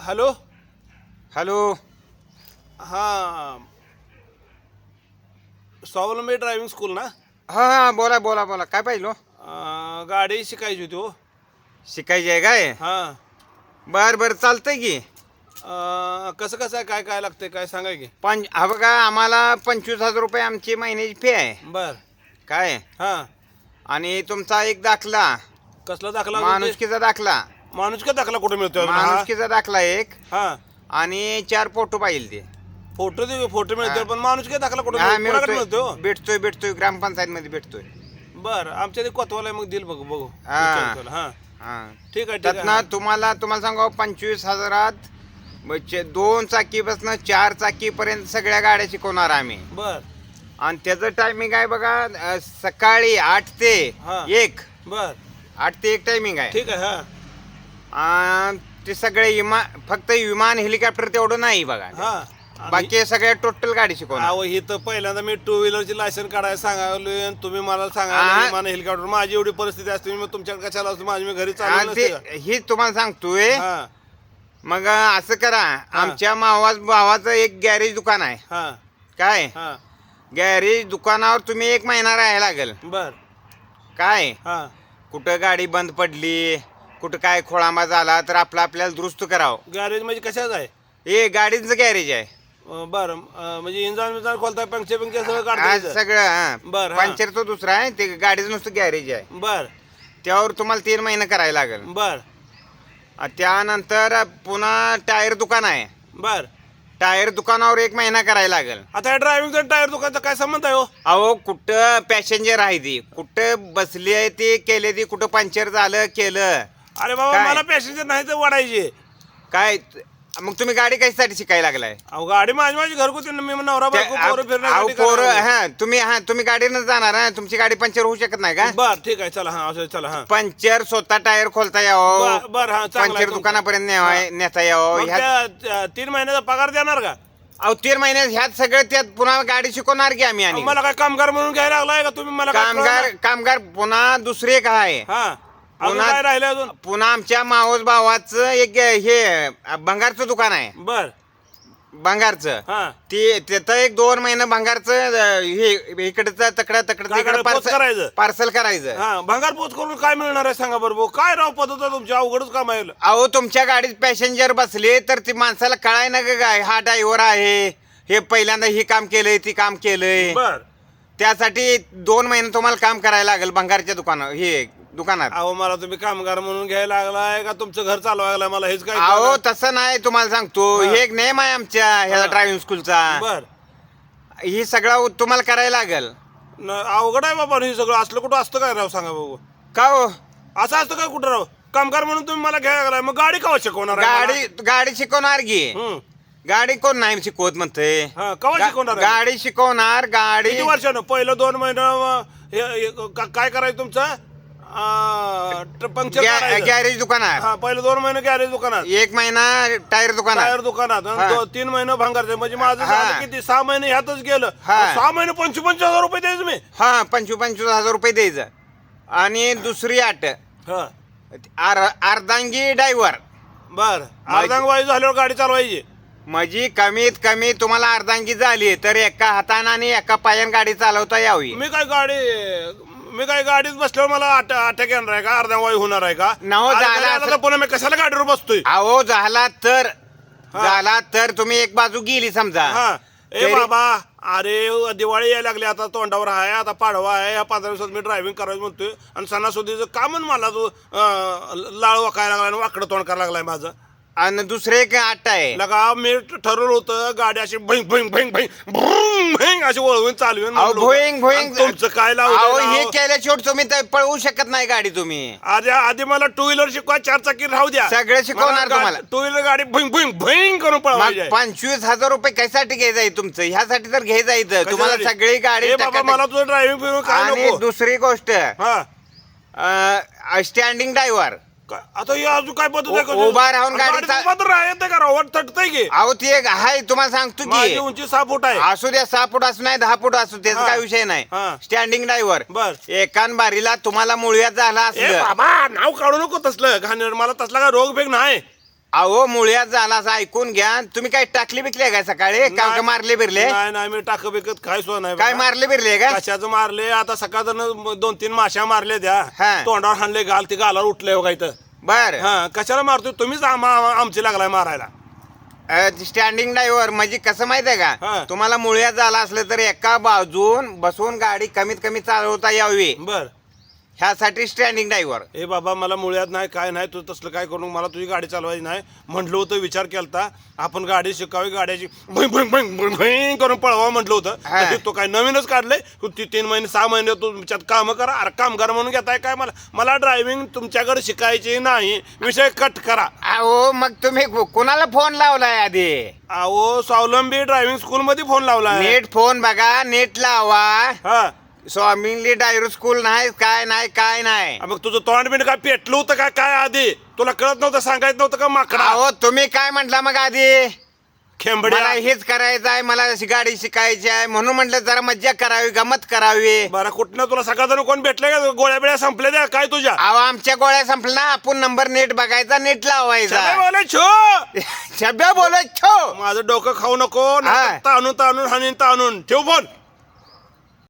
Hello? Hello? हां. स्वावलंबी driving school ना? हा हा बोला बोला बोला. काय पाहिजे हो? अं, गाडी शिकायची होती हो. शिकायची आहे काय? हां. बर बर चालतंय की. अं, कसं कसं आहे? काय काय लागतंय? काय सांगाय की? पंच हा बघा आम्हाला पंचवीस हजार रुपये आमची महिन्याची फी आहे. बर. काय? हां. आणि तुमचा एक दाखला. कसला दाखला? माणुसकीचा दाखला. माणूस का दाखला कुठे? हा? माणुसकीचा दाखला एक. हां. आणि चार फोटो पाहिजे ते. फोटो दे फोटो मिळतोय हां. पण माणूस काय दाखला कुठे हा मिळतोय? मिळतोय. हो? भेटतोय भेटतोय. ग्रामपंचायत मध्ये भेटतोय. बर आमच्या ते कोतवाला मग दिल बघू बघू. हां. हां. हा. ठीक आहे ठीक त्यातनं आहे तुम्हाला तुम्हाला सांगा पंचवीस हजारात म्हणजे दोन चाकीपासून चार चाकीपर्यंत सगळ्या गाड्या शिकवणार आम्ही. बर. आणि त्याचं टायमिंग आहे बघा अ, सकाळी आठ ते हा. एक. बर. आठ ते एक टायमिंग आहे. ठीक आहे हां. आणि ते सगळे विमान फक्त विमान हेलिकॉप्टर तेवढं नाही बघा. हां बाकी सगळ्या टोटल गाडी शिकवणार. अहो ही तर पहिल्यांदा मी टू व्हीलरची लायसन काढायला सांगालोय आणि तुम्ही मला आ. सांगायला मला हेलिकॉप्टर माझी एवढी परिस्थिती असते मी तुमच्याकडे कशाला असतो? माझी मी घरी आणि चालू ते ही तुम्हाला सांगतोय. हा. मग असं करा आमच्या मावा भावाचं एक गॅरेज दुकान आहे. हा. काय? हा. गॅरेज दुकानावर तुम्ही एक महिना राहायला लागेल. बर. काय? हा. कुठं गाडी बंद पडली कुठं काय खोळांबा झाला तर आपलं आपल्याला दुरुस्त करावं. गॅरेज म्हणजे कशाच आहे? हे गाडीचं गॅरेज आहे. अं, बरं. अं, म्हणजे इंजान बिंजान खोलताय पंक्चर पंक्चर सगळं आज काढताय सगळं बरं, हा. पंचर तो दुसरा आहे ते गाडीचं नुसतं गॅरेज आहे. बर. त्यावर तुम्हाला तीन महिने करायला लागेल. बर. आ, त्यानंतर पुन्हा टायर दुकान आहे. बर. टायर दुकानावर एक महिना करायला लागेल. आता ड्रायव्हिंग टायर दुकानचा काय संबंध आहे हो? अहो कुठं पॅसेंजर आहे ती. कुठं बसली आहे ती केले ती कुठं पंचर झालं केलं. अरे बाबा काय? मला पॅसेंजर नाही तर वाढायचे काय? मग तुम्ही गाडी कशासाठी शिकायला लागलाय? अहो गाडी माझी माझी घरगुती ना, मी नवरा बायको त्या- पोरं फिरणार अहो, गाडी पोरं करायला. हा तुम्ही हा तुम्ही गाडीनं जाणार हा. तुमची गाडी पंचर होऊ शकत नाही का? बर ठीक आहे चला हा असं चला हा. पंचर स्वतः टायर खोलता यावं. बर हा चांगलं आहे तुमचं. दुकानापर्यंत नेता यावं. मग ह्यात त्या- त्या तीन महिन्याचा पगार देणार का? अहो तीन महिन्यात ह्यात सगळं त्यात पुन्हा गाडी शिकवणार की आम्ही आणि? मला काय कामगार म्हणून घ्यायला लागलाय का तुम्ही? मला काय कामगार? कामगार पुन्हा दुसरे आहे. हा. अजून पुन्हा- काय राहिले अजून? पुन्हा आमच्या मावस भावाचं एक हे भंगारचं दुकान आहे. बर. भंगारचं. हा. ते तिथं एक दोन महिने भंगारचं अं, हे इकडचं तकडं तकडं काय तिकडं करायचं? पोच करायचं? पार्सल करायचं. हा भंगार पोच करून काय मिळणार आहे सांगा बरं भाऊ? काय राव पद्धत आहे तुमची? अवघडच काम आहे. अहो तुमच्या गाडीत पॅसेंजर बसले तर ती माणसाला कळाय ना ग काय? हा ड्रायव्हर आहे. हे पहिल्यांदा ही काम केलंय ती काम केलंय. बर. त्यासाठी दोन महिने तुम्हाला काम करायला लागेल भंगारच्या दुकानात हे दुकानात. अहो मला तुम्ही कामगार म्हणून घ्यायला लागलाय का तुमचं घर चालवायला लागलाय? मला हेच काय अहो. तसं नाही तुम्हाला सांगतो. हा. एक नेम आहे आमच्या ह्या. ड्रायव्हिंग स्कूलचा बर. ही सगळं तुम्हाला करायला लागेल. अवघड आहे बाबा हे सगळं. असलं कुठं असतं काय राव? सांगा भाऊ का हो? असं असतं काय कुठं राव? कामगार म्हणून तुम्ही मला घ्यायला लागलाय. मग गाडी कवा शिकवणार आहे मला? गाडी गाडी शिकवणार की. हम्म. गाडी कोण नाही शिकवत म्हणते हा, कवा शिकवणार आहे? गाडी शिकवणार गाडी किती वर्षानं? पहिलं दोन महिनं हे- हे- का- काय करायचं तुमचं? अं, ट- पंक्चर गॅ- काढायचं. गॅरेज दुकानात. हा पहिलं दोन महिने गॅरेज दुकानात. एक महिना टायर दुकानात. टायर दुकानात. आणि हा. दो- तीन महिने भांगारचे. म्हणजे माझं हा. झालं किती? सहा महिने ह्यातच गेलं. हा. सहा महिने पंचवीस पंचवीस हजार रुपये द्यायचं मी. हा पंचवीस पंचवीस हजार रुपये द्यायचं. आणि दुसरी हा. आर अर्धांगी ड्रायव्हर. बर. अर्धांग वायू झाल्यावर गाडी चालवायची. म्हणजे कमीत कमी तुम्हाला अर्धांगी झाली तर एका हाताने आणि एका पायाने गाडी चालवता यावी. मी काय गाडी मी काय गाडीत बसल्यावर मला अटॅ अटॅक येणार आहे का? अर्धा वायू होणार आहे का? नहो, अरे झालं असं- पुन्हा मी कशाला गाडीवर बसतोय? अहो झाला तर हा. झाला तर तुम्ही एक बाजू गेली समजा. हा. ए तरी- बाबा अरे दिवाळी यायला लागली आता तोंडावर आहे आता पाडवा आहे या पंधरा दिवसात मी ड्रायव्हिंग करायचं म्हणतोय. आणि सणासुदीचं का म्हण मला तू अं, लाळ वाकायला लागलाय आणि वाकडं तोंड करायला लागलाय माझं? आणि दुसरे एक अट आहे लगा मी ठरवलं होतं गाडी अशी भैंग भैंग भैंग भैंग भुंग भैंग अशी वळवून चालवेन अहो म्हणलं होतं. भोईंग भोईंग आणि तुमचं काय अहो हे राव? केल्याशिवाय तुम्ही तर पळवू शकत नाही गाडी तुम्ही आधी आधी मला टू व्हीलर शिकवा चार चाकी राहू द्या सगळं शिकवणार तुम्हाला. टू व्हीलर गाडी भैंग भैंग भैंग करून मग आहे. पंचवीस हजार रुपये कशासाठी घ्यायचं आहे तुमचं ह्यासाठी तर घ्यायचं आहे तुम्हाला कशासाठी? सगळी गाडी ए बाबा टकाटक- मला तुझं ड्रायव्हिंग फिरून काय आणि नको दुसरी गोष्ट हा स्टँडिंग ड्रायव्हर काय- आता हे अजून काय पद्धत आहे उ- का? उभा राहून गाडी उभा तर राहत का राव? तटतंय की? अहो ती एक आहे तुम्हाला सांगतो माझी की उंची सहा फूट आहे. असू द्या सहा फूट असू नाही दहा फूट असू त्याचा हा. काय विषय नाही. हा. स्टँडिंग ड्रायव्हर बर. एकान बारीला तुम्हाला मुळव्यात झाला ए असलं. बाबा नाव काढू नको तसलं. घाणेर मला तसला काय रोग फेक नाही. अहो मुळ्यात झाला असं ऐकून घ्या. तुम्ही काय टाकली बिकली काय सकाळी? काय का. मारले बिरले नाही नाही मी टाक बिकत काय सुद्धा नाही काय. मारले बिरले का? कशाचं मारले? आता सकाळ दोन तीन माश्या मारले द्या हा. तोंडावर हाणले घाल ती गालावर उठले हो काय तर बर. हा कशाला मारतोय? तुम्हीच आम- आम- आमची लागलाय मारायला. स्टँडिंग ड्रायव्हर म्हणजे कसं माहीत आहे हा. का तुम्हाला मुळ्यात झाला असलं तर एका बाजून बसून गाडी कमीत कमी चालवता यावी. बर. ह्यासाठी स्टँडिंग ड्रायव्हर ए बाबा मला मुळ्यात नाही काय नाही तू तसलं काय करू मला तुझी गाडी चालवायची नाही. म्हटलं होतं विचार केलता. आपण गाडी शिकावी गाड्याची भुई भुई भुई भुई भुई करून पळवा म्हटलं होतं. हा. तर ते तो काय नवीनच काढलंय? तू ती तीन महिने सहा महिने तुमच्यात कामं करा अरे कामगार म्हणून घेताय काय मला? मला ड्रायव्हिंग तुमच्याकडे शिकायची नाही. विषय कट करा. अहो मग तुम्ही कु- कुणाला फोन लावलाय आधी? अहो स्वावलंबी ड्रायव्हिंग स्कूल मध्ये फोन लावला नेट फोन बघा नेट लावा. हा. स्वामींली ड्रायव्हर स्कूल नाही काय नाही काय नाही. मग तुझं तोंड बिंड काय पेटलं होतं का? काय आधी? तुला कळत नव्हतं सांगायचं नव्हतं का माकडा? अहो तुम्ही काय म्हटला मग आधी? खेंबड्या. मला हेच करायचं आहे मला अशी गाडी शिकायची आहे म्हणून म्हटलं जरा मज्जा करावी गमत करावी. बरं कुठनं तुला सकाळ कोण भेटले का? गोळ्या बिळ्या संपल्या द्या काय तुझ्या? अहो आमच्या गोळ्या संपल्या ना आपण नंबर नेट बघायचा नेट चला लावायचा बोले, छो! शब्द बोलत छो! माझं डोकं खाऊ नको हा. ताणून ताणून हाणून ताणून. ठेव फोन.